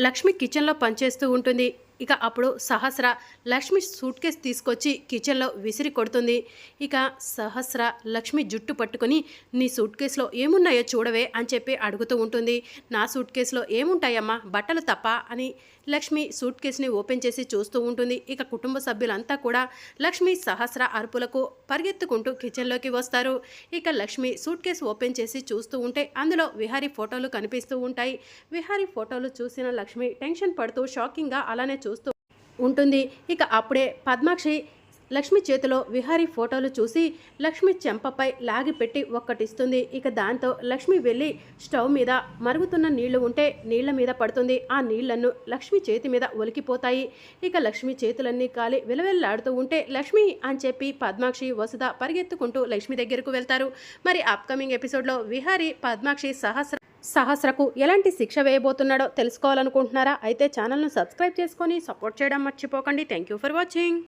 లక్ష్మి కిచెన్లో పనిచేస్తూ ఉంటుంది. ఇక అప్పుడు సహస్ర లక్ష్మి సూట్ కేస్ తీసుకొచ్చి కిచెన్లో విసిరి కొడుతుంది. ఇక సహస్ర లక్ష్మి జుట్టు పట్టుకొని నీ సూట్ కేసులో ఏమున్నాయో చూడవే అని చెప్పి అడుగుతూ ఉంటుంది. నా సూట్ కేసులో ఏముంటాయమ్మా? బట్టలు తప్ప? అని లక్ష్మి సూట్ కేసుని ఓపెన్ చేసి చూస్తూ ఉంటుంది. ఇక కుటుంబ సభ్యులంతా కూడా లక్ష్మి సహస్ర అరుపులకు పరిగెత్తుకుంటూ కిచెన్లోకి వస్తారు. ఇక లక్ష్మి సూట్ కేసు ఓపెన్ చేసి చూస్తూ ఉంటే అందులో విహారీ ఫోటోలు కనిపిస్తూ ఉంటాయి. విహారీ ఫోటోలు చూసిన లక్ష్మి టెన్షన్ పడుతూ షాకింగ్గా అలానే ఉంటుంది. ఇక అప్పుడే పద్మాక్షి లక్ష్మి చేతిలో విహారీ ఫోటోలు చూసి లక్ష్మి చెంపపై లాగిపెట్టి ఒక్కటిస్తుంది. ఇక దాంతో లక్ష్మి వెళ్ళి స్టవ్ మీద మరుగుతున్న నీళ్ళు ఉంటే నీళ్ళ మీద పడుతుంది. ఆ నీళ్ళను లక్ష్మి చేతి మీద ఒలికిపోతాయి. ఇక లక్ష్మి చేతులన్నీ కాలి విలవెల్లాడుతూ ఉంటే లక్ష్మి అని చెప్పి పద్మాక్షి వసుధ పరిగెత్తుకుంటూ లక్ష్మి దగ్గరకు వెళ్తారు. మరి అప్కమింగ్ ఎపిసోడ్లో విహారీ పద్మాక్షి సహస్ర సహస్రకు ఎలాంటి శిక్ష వేయబోతున్నాడో తెలుసుకోవాలనుకుంటున్నారా? అయితే ఛానల్ను సబ్స్క్రైబ్ చేసుకొని సపోర్ట్ చేయడం మర్చిపోకండి. Thank you for watching.